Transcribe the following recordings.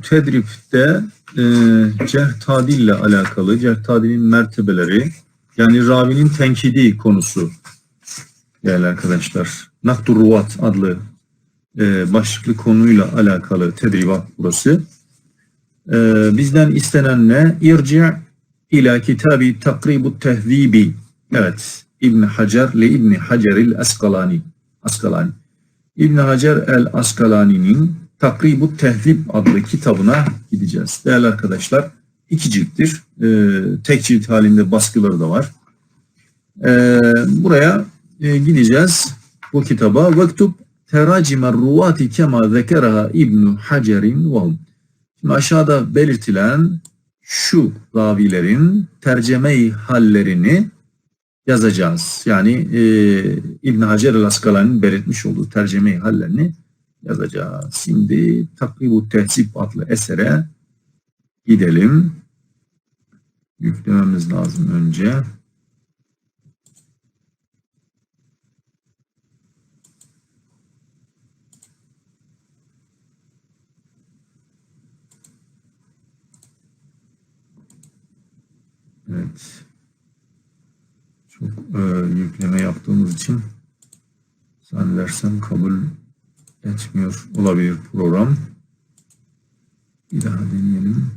Tedrifte e, cerh tadil ile alakalı, cerh tadilin mertebeleri, yani ravinin tenkidi konusu değerli arkadaşlar. Nakdur Ruvat adlı e, başlıklı konuyla alakalı tedribat burası. E, bizden istenen ne? İrci ila kitabi takribu tehzibi. Evet. İbn Hacer le İbn Haceril Askalani. Askalani. İbn Hacer el Askalani'nin Takribu Tehzib adlı kitabına gideceğiz. Değerli arkadaşlar iki cilttir. E, tek cilt halinde baskıları da var. E, buraya e, gideceğiz bu kitaba. Vektub teracime ruvati kema zekeraha İbn Hacer'in Şimdi aşağıda belirtilen şu ravilerin terceme hallerini yazacağız. Yani e, İbn Hacer el-Askalani'nin belirtmiş olduğu terceme hallerini yazacağız. Şimdi Takribu Tehzip adlı esere gidelim. Yüklememiz lazım önce. Evet. Çok e, yükleme yaptığımız için zannedersem kabul etmiyor olabilir program. Bir daha deneyelim.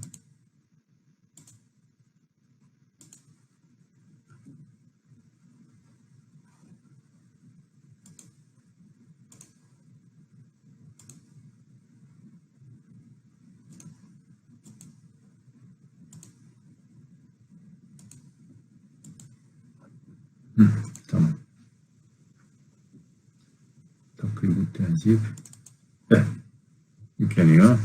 Hı, tenzip. Evet. Yükleniyor.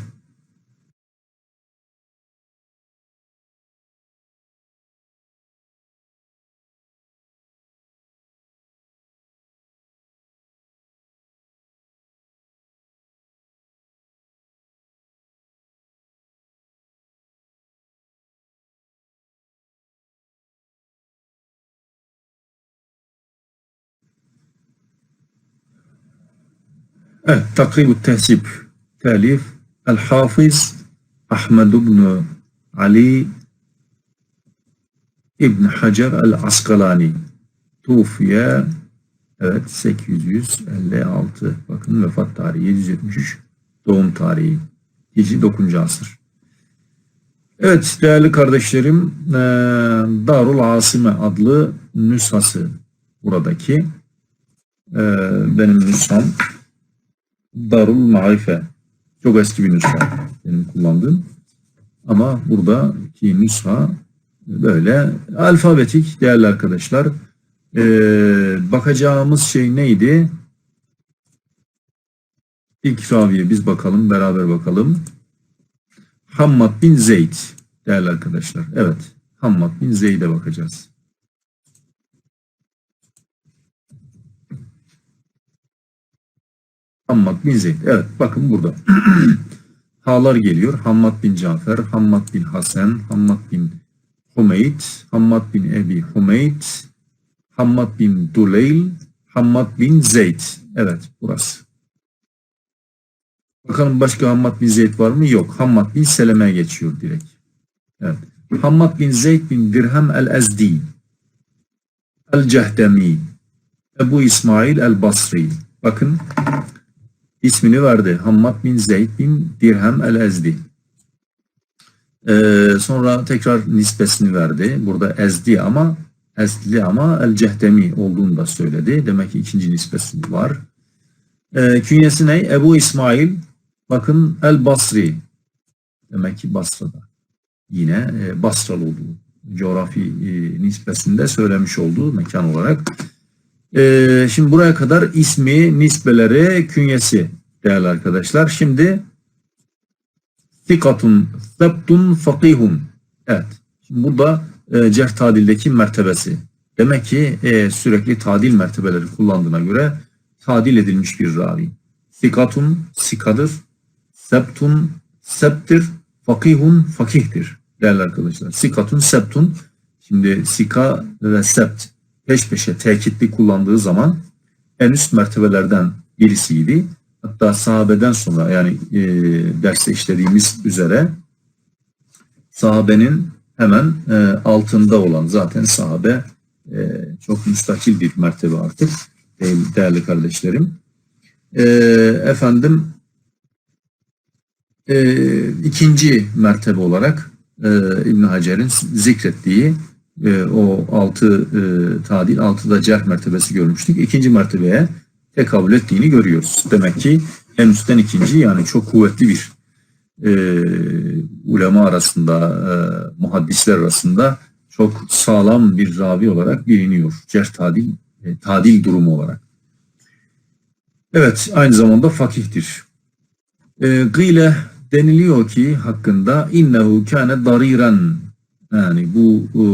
Evet, Takribu Tehsip telif El-Hafiz Ahmed ibn Ali İbn Hacer el-Askalani Tufiye evet 856 bakın vefat tarihi 773 doğum tarihi Hicri 9. asır. Evet değerli kardeşlerim e, Darul Asime adlı nüshası buradaki e, benim nüsham Darul Marife. Çok eski bir nüsha benim kullandığım. Ama buradaki nüsha böyle alfabetik değerli arkadaşlar. Ee, bakacağımız şey neydi? İlk raviye biz bakalım, beraber bakalım. Hammad bin Zeyd değerli arkadaşlar. Evet, Hammad bin Zeyd'e bakacağız. Hammad bin Zeyd. Evet bakın burada. Halar geliyor. Hammad bin Cafer, Hammad bin Hasan, Hammad bin Humeyd, Hammad bin Ebi Humeyd, Hammad bin Duleyl, Hammad bin Zeyd. Evet burası. Bakalım başka Hammad bin Zeyd var mı? Yok. Hammad bin Seleme geçiyor direkt. Evet. Hammad bin Zeyd bin Dirhem el-Ezdi, el-Cehdemi, Ebu İsmail el-Basri. Bakın ismini verdi. Hammad bin Zeyd bin Dirhem el-Ezdi. Ee, sonra tekrar nispesini verdi. Burada Ezdi ama Ezdi ama el-Cehdemi olduğunu da söyledi. Demek ki ikinci nispesi var. Ee, künyesi ne? Ebu İsmail bakın el-Basri. Demek ki Basra'da. Yine e, Basralı olduğu coğrafi e, nispesinde söylemiş olduğu mekan olarak. Ee, şimdi buraya kadar ismi, nisbeleri, künyesi değerli arkadaşlar. Şimdi Sikatun, Sebtun, Fakihun. Evet. Şimdi burada e, cerh tadildeki mertebesi. Demek ki e, sürekli tadil mertebeleri kullandığına göre tadil edilmiş bir ravi. Sikatun, sikadır. Sebtun, septir. Fakihun, fakihtir değerli arkadaşlar. Sikatun, septun. Şimdi sika ve sept peş peşe tekitli kullandığı zaman en üst mertebelerden birisiydi. Hatta sahabeden sonra yani e, derste işlediğimiz üzere sahabenin hemen e, altında olan zaten sahabe e, çok müstakil bir mertebe artık değerli, kardeşlerim. E, efendim e, ikinci mertebe olarak e, İbn Hacer'in zikrettiği e, o altı e, tadil, altıda cerh mertebesi görmüştük. İkinci mertebeye tekabül ettiğini görüyoruz. Demek ki en üstten ikinci yani çok kuvvetli bir e, ulema arasında, e, muhaddisler arasında çok sağlam bir ravi olarak biliniyor. Cerh tadil, e, tadil durumu olarak. Evet, aynı zamanda fakihtir. E, gıyle deniliyor ki hakkında innehu kâne dariren yani bu e,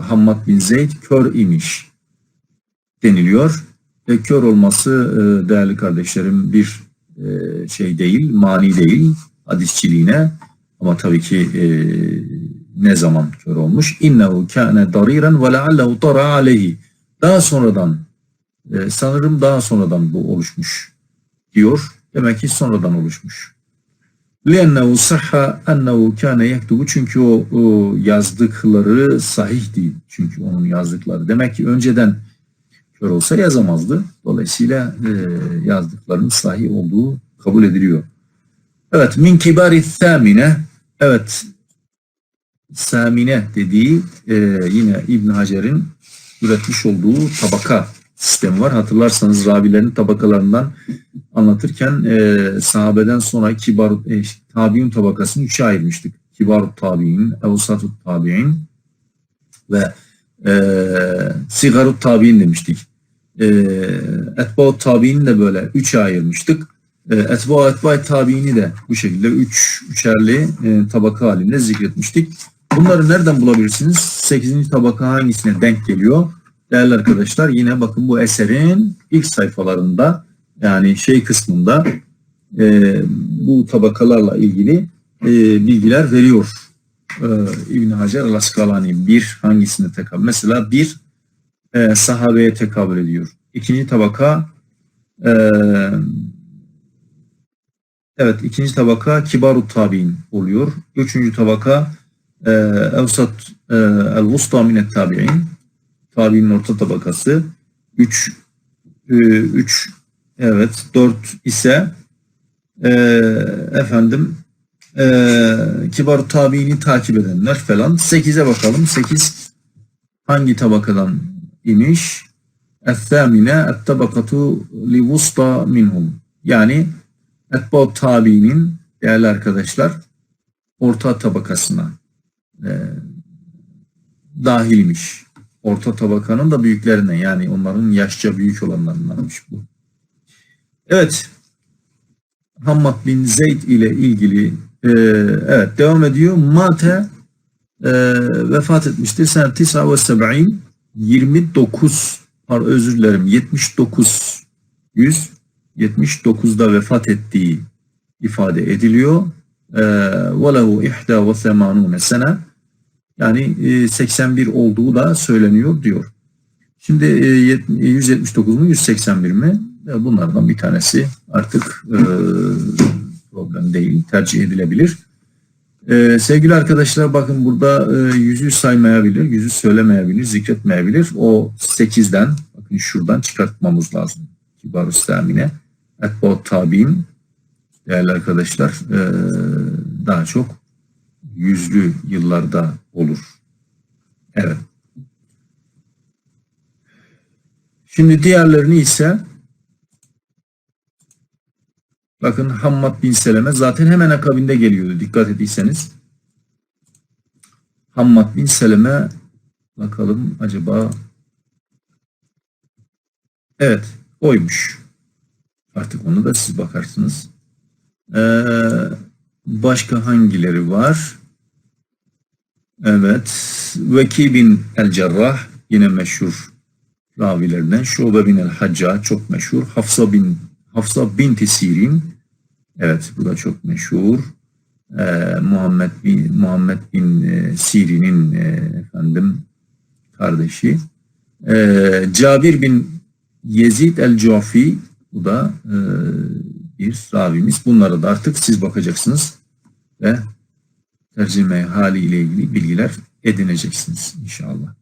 Hammad bin Zeyd kör imiş deniliyor E, kör olması e, değerli kardeşlerim bir e, şey değil, mani değil hadisçiliğine ama tabii ki e, ne zaman kör olmuş? İnnehu kâne dariren ve leallehu tara aleyhi. Daha sonradan e, sanırım daha sonradan bu oluşmuş diyor. Demek ki sonradan oluşmuş. لِأَنَّهُ صَحَّ اَنَّهُ كَانَ يَكْتُبُ Çünkü o, o yazdıkları sahih değil. Çünkü onun yazdıkları. Demek ki önceden kör olsa yazamazdı. Dolayısıyla e, yazdıklarının sahih olduğu kabul ediliyor. Evet, min kibari thamine. Evet, samine dediği e, yine İbn Hacer'in üretmiş olduğu tabaka sistemi var. Hatırlarsanız ravilerin tabakalarından anlatırken e, sahabeden sonra kibar e, tabiun tabakasını üçe ayırmıştık. Kibar tabi'in, evsatut tabi'in ve e, sigarut tabi'in demiştik. E, etbaut tabi'in de böyle üçe ayırmıştık. E, etba etba tabi'ini de bu şekilde üç üçerli e, tabaka halinde zikretmiştik. Bunları nereden bulabilirsiniz? Sekizinci tabaka hangisine denk geliyor? Değerli arkadaşlar yine bakın bu eserin ilk sayfalarında yani şey kısmında e, bu tabakalarla ilgili e, bilgiler veriyor. E, İbn Hacer al-Askalani bir hangisine tekabül? Mesela bir e, sahabeye tekabül ediyor. İkinci tabaka e, evet ikinci tabaka kibarut tabi'in oluyor. Üçüncü tabaka e, evsat e, el-vusta minet tabi'in tabi'nin orta tabakası. Üç, e, üç Evet 4 ise e, efendim e, kibar tabiini takip edenler falan. 8'e bakalım. 8 hangi tabakadan imiş? Es-samine et-tabakatu li vusta minhum. Yani etbab tabiinin değerli arkadaşlar orta tabakasına e, dahilmiş. Orta tabakanın da büyüklerinden yani onların yaşça büyük olanlarındanmış bu. Evet. Hammad bin Zeyd ile ilgili e, evet devam ediyor. Mate e, vefat etmiştir. Sen 79 29 pardon, özür dilerim 79 100 79'da vefat ettiği ifade ediliyor. وَلَهُ اِحْدَى وَثَمَانُونَ sene yani 81 olduğu da söyleniyor diyor. Şimdi 179 mu 181 mi? Bunlardan bir tanesi artık e, problem değil, tercih edilebilir. E, sevgili arkadaşlar bakın burada e, yüzü saymayabilir, yüzü söylemeyebilir, zikretmeyebilir. O 8'den bakın şuradan çıkartmamız lazım. Kibarus Tamine. Etbot tabi'in değerli arkadaşlar e, daha çok yüzlü yıllarda olur. Evet. Şimdi diğerlerini ise Bakın Hammad bin Seleme zaten hemen akabinde geliyordu dikkat ettiyseniz. Hammad bin Seleme bakalım acaba evet oymuş. Artık onu da siz bakarsınız. Ee, başka hangileri var? Evet. Veki bin el Cerrah yine meşhur ravilerden. Şube bin el Hacca çok meşhur. Hafsa bin Hafsa binti Sirin Evet bu da çok meşhur. Ee, Muhammed bin Muhammed bin e, Sirin'in e, efendim kardeşi. Ee, Cabir bin Yezid el-Cuafi bu da e, bir ravimiz. Bunlara da artık siz bakacaksınız ve tercüme hali ile ilgili bilgiler edineceksiniz inşallah.